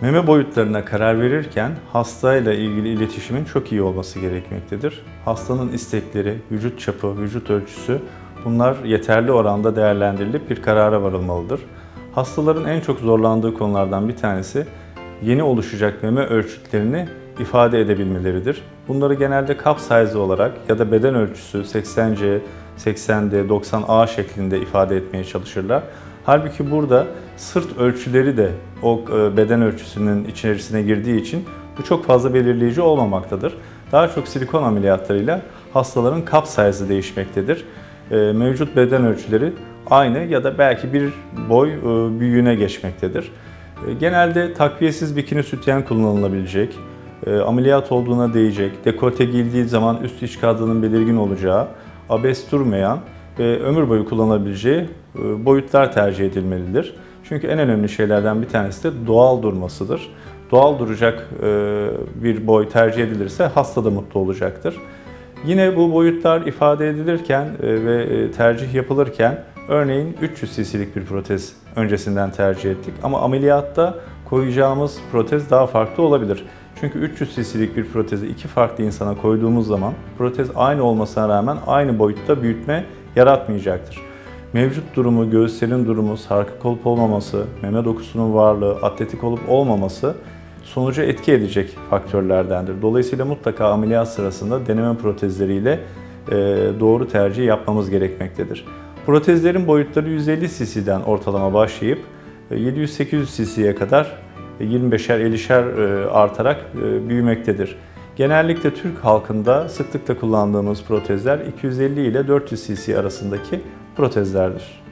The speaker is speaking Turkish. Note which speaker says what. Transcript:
Speaker 1: Meme boyutlarına karar verirken hastayla ilgili iletişimin çok iyi olması gerekmektedir. Hastanın istekleri, vücut çapı, vücut ölçüsü bunlar yeterli oranda değerlendirilip bir karara varılmalıdır. Hastaların en çok zorlandığı konulardan bir tanesi yeni oluşacak meme ölçütlerini ifade edebilmeleridir. Bunları genelde kap size olarak ya da beden ölçüsü 80C, 80D, 90A şeklinde ifade etmeye çalışırlar. Halbuki burada sırt ölçüleri de o e, beden ölçüsünün içerisine girdiği için bu çok fazla belirleyici olmamaktadır. Daha çok silikon ameliyatlarıyla hastaların kap size'ı değişmektedir. E, Mevcut beden ölçüleri aynı ya da belki bir boy e, büyüğüne geçmektedir. Genelde takviyesiz bikini sütyen kullanılabilecek, ameliyat olduğuna değecek, dekolte giyildiği zaman üst iç kadranın belirgin olacağı, abes durmayan ve ömür boyu kullanabileceği e, boyutlar tercih edilmelidir. Çünkü en önemli şeylerden bir tanesi de doğal durmasıdır. Doğal duracak e, bir boy tercih edilirse hasta da mutlu olacaktır. Yine bu boyutlar ifade edilirken e, ve tercih yapılırken örneğin 300 cc'lik bir protez öncesinden tercih ettik. Ama ameliyatta koyacağımız protez daha farklı olabilir. Çünkü 300 cc'lik bir protezi iki farklı insana koyduğumuz zaman protez aynı olmasına rağmen aynı boyutta büyütme yaratmayacaktır. Mevcut durumu, göğüslerin durumu, sarkık olup olmaması, meme dokusunun varlığı, atletik olup olmaması sonuca etki edecek faktörlerdendir. Dolayısıyla mutlaka ameliyat sırasında deneme protezleriyle e, doğru tercih yapmamız gerekmektedir. Protezlerin boyutları 150 cc'den ortalama başlayıp e, 700-800 cc'ye kadar e, 25'er 50'şer e, artarak e, büyümektedir. Genellikle Türk halkında sıklıkla kullandığımız protezler 250 ile 400 cc arasındaki protezlerdir.